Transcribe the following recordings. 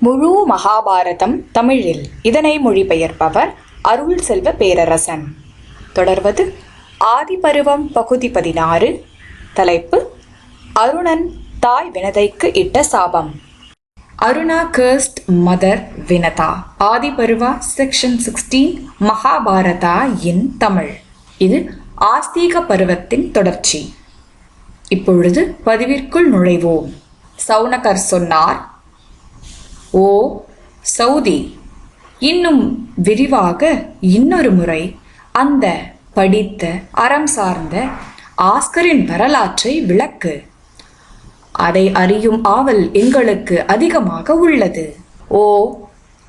முழு மகாபாரதம் தமிழில். இதனை மொழிபெயர்ப்பவர் அருள் செல்வ பேரரசன். தொடர்வது ஆதிபருவம் பகுதி பதினாறு. தலைப்பு அருணன் தாய் வினதைக்கு இட்ட சாபம். Aruna cursed mother Vinata. Adiparva section sixteen Mahabharata in Tamil. இது ஆஸ்தீக பருவத்தின் தொடர்ச்சி. இப்பொழுது பதிவிற்குள் நுழைவோம். சவுனகர் சொன்னார் ஓ சவுதி. இன்னும் விரிவாக இன்னொரு முறை அந்த படித்த அறம் சார்ந்த ஆஸ்கரின் வரலாற்றை விளக்கு. அதை அறியும் ஆவல் எங்களுக்கு அதிகமாக உள்ளது. ஓ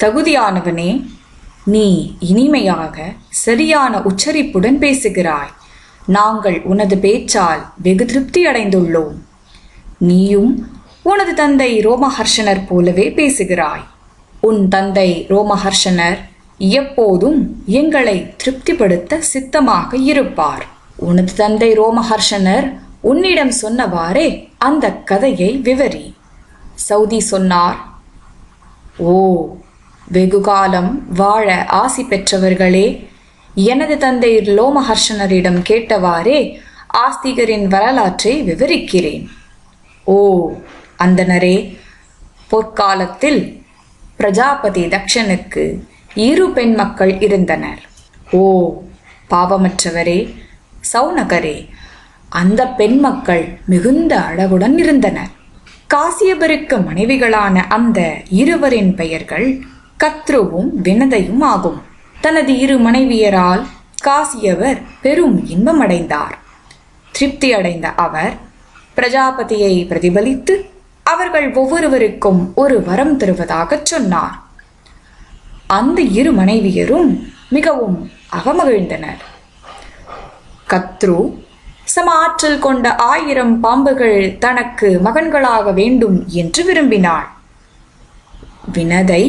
தகுதியானவனே நீ இனிமையாக சரியான உச்சரிப்புடன் பேசுகிறாய். நாங்கள் உனது பேச்சால் வெகு திருப்தி அடைந்துள்ளோம். நீயும் உனது தந்தை ரோமஹர்ஷனர் போலவே பேசுகிறாய். உன் தந்தை ரோமஹர்ஷனர் எப்போதும் எங்களை திருப்திப்படுத்த சித்தமாக இருப்பார். உனது தந்தை ரோமஹர்ஷனர் உன்னிடம் சொன்னவாறே அந்த கதையை விவரி. சவுதி சொன்னார் ஓ வெகுகாலம் வாழ ஆசி பெற்றவர்களே எனது தந்தை லோமஹர்ஷனரிடம் கேட்டவாறே ஆஸ்திகரின் வரலாற்றை விவரிக்கிறேன். ஓ அந்தனரே பொற்காலத்தில் பிரஜாபதி தக்ஷனுக்கு இரு பெண் மக்கள் இருந்தனர். ஓ பாவமற்றவரே சௌனகரே அந்த பெண் மக்கள் மிகுந்த அழகுடன் இருந்தனர். காசியபருக்கு மனைவிகளான அந்த இருவரின் பெயர்கள் கத்ருவும் வினதையும் ஆகும். தனது இரு மனைவியரால் காசியவர் பெரும் இன்பமடைந்தார் திருப்தி அடைந்த அவர் பிரஜாபதியை பிரதிபலித்து அவர்கள் ஒவ்வொருவருக்கும் ஒரு வரம் தருவதாகச் சொன்னார். அந்த இரு மனைவியரும் மிகவும் அகமகிழ்ந்தனர் கத்ரு சம ஆற்றல் கொண்ட ஆயிரம் பாம்புகள் தனக்கு மகன்களாக வேண்டும் என்று விரும்பினாள். வினதை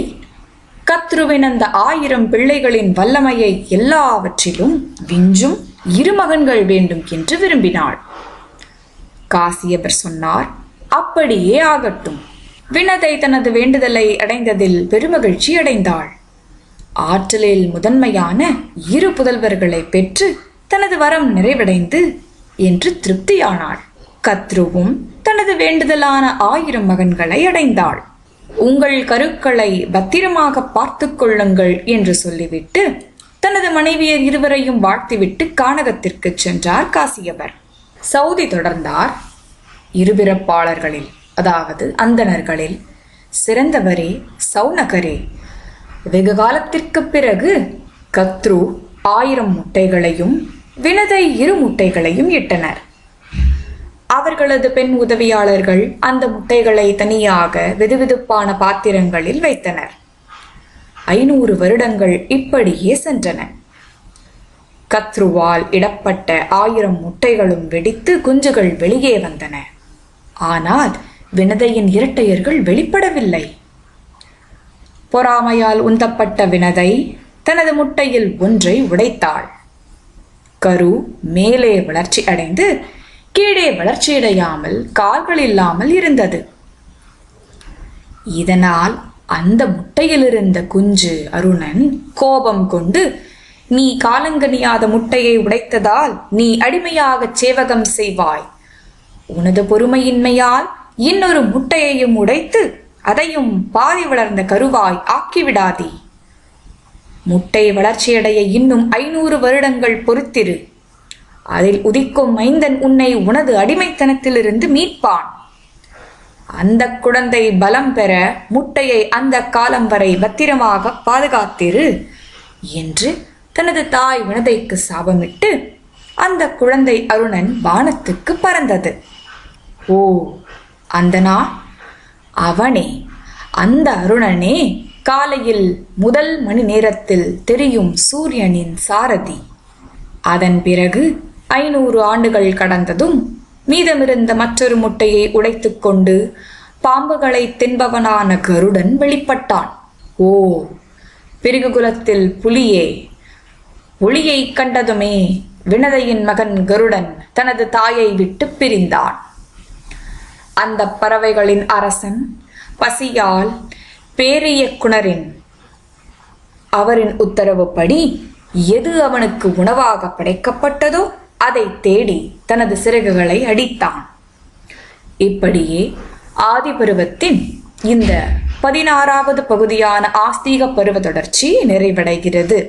கத்ருவின் அந்த ஆயிரம் பிள்ளைகளின் வல்லமையை எல்லாவற்றிலும் விஞ்சும் இரு மகன்கள் வேண்டும் என்று விரும்பினாள். காசியபர் சொன்னார் அப்படியே ஆகட்டும். வினதை தனது வேண்டுதலை அடைந்ததில் பெருமகிழ்ச்சி அடைந்தாள். ஆற்றலில் முதன்மையான இரு புதல்வர்களை பெற்று தனது வரம் நிறைவடைந்து என்று திருப்தியானாள். கத்ருவும் தனது வேண்டுதலான ஆயிரம் மகன்களை அடைந்தாள். உங்கள் கருக்களை பத்திரமாக பார்த்து கொள்ளுங்கள் என்று சொல்லிவிட்டு தனது மனைவியர் இருவரையும் வாழ்த்திவிட்டு கானகத்திற்கு சென்றார் காசியவர் சவுதி தொடர்ந்தார். இருபிறப்பாளர்களில் அதாவது அந்தணர்களில் சிறந்தவரே சௌனகரே வெகு காலத்திற்கு பிறகு கத்ரு ஆயிரம் முட்டைகளையும் வினதை இரு முட்டைகளையும் இட்டனர். அவர்களது பெண் உதவியாளர்கள் அந்த முட்டைகளை தனியாக வெதுவெதுப்பான பாத்திரங்களில் வைத்தனர். ஐநூறு வருடங்கள் இப்படியே சென்றன. கத்ருவால் இடப்பட்ட ஆயிரம் முட்டைகளும் வெடித்து குஞ்சுகள் வெளியே வந்தன. ஆனால் வினதையின் இரட்டையர்கள் வெளிப்படவில்லை. பொறாமையால் உந்தப்பட்ட வினதை தனது முட்டையில் ஒன்றை உடைத்தாள். கரு மேலே வளர்ச்சி அடைந்து கீழே வளர்ச்சியடையாமல் கால்கள் இல்லாமல் இருந்தது. இதனால் அந்த முட்டையில் இருந்த குஞ்சு அருணன் கோபம் கொண்டு நீ காலங்கனியாத முட்டையை உடைத்ததால் நீ அடிமையாகச் சேவகம் செய்வாய். உனது பொறுமையின்மையால் இன்னொரு முட்டையையும் உடைத்து அதையும் பாதி வளர்ந்த கருவாய் ஆக்கிவிடாதே. முட்டை வளர்ச்சியடைய இன்னும் ஐநூறு வருடங்கள் பொறுத்திரு. அதில் உதிக்கும் மைந்தன் உன்னை உனது அடிமைத்தனத்திலிருந்து மீட்பான். அந்த குழந்தை பலம் பெற முட்டையை அந்த காலம் வரை பத்திரமாக பாதுகாத்திரு என்று தனது தாய் வினதைக்கு சாபமிட்டு அந்த குழந்தை அருணன் வானத்துக்கு பறந்தது. ஓ அந்தனா அவனே அந்த அருணனே காலையில் முதல் மணி நேரத்தில் தெரியும் சூரியனின் சாரதி. அதன் பிறகு ஐநூறு ஆண்டுகள் கடந்ததும் மீதமிருந்த மற்றொரு முட்டையை உடைத்துக்கொண்டு பாம்புகளை தின்பவனான கருடன் வெளிப்பட்டான். ஓ பிருகுகுலத்தில் புலியே ஒளியை கண்டதுமே வினதையின் மகன் கருடன் தனது தாயை விட்டு பிரிந்தான். அந்த பறவைகளின் அரசன் பசியால் பேரியக்குணரின் அவரின் உத்தரவுப்படி எது அவனுக்கு உணவாக படைக்கப்பட்டதோ அதை தேடி தனது சிறகுகளை அடித்தான். இப்படியே ஆதிபருவத்தின் இந்த பதினாறாவது பகுதியான ஆஸ்தீக பருவ தொடர்ச்சி நிறைவடைகிறது.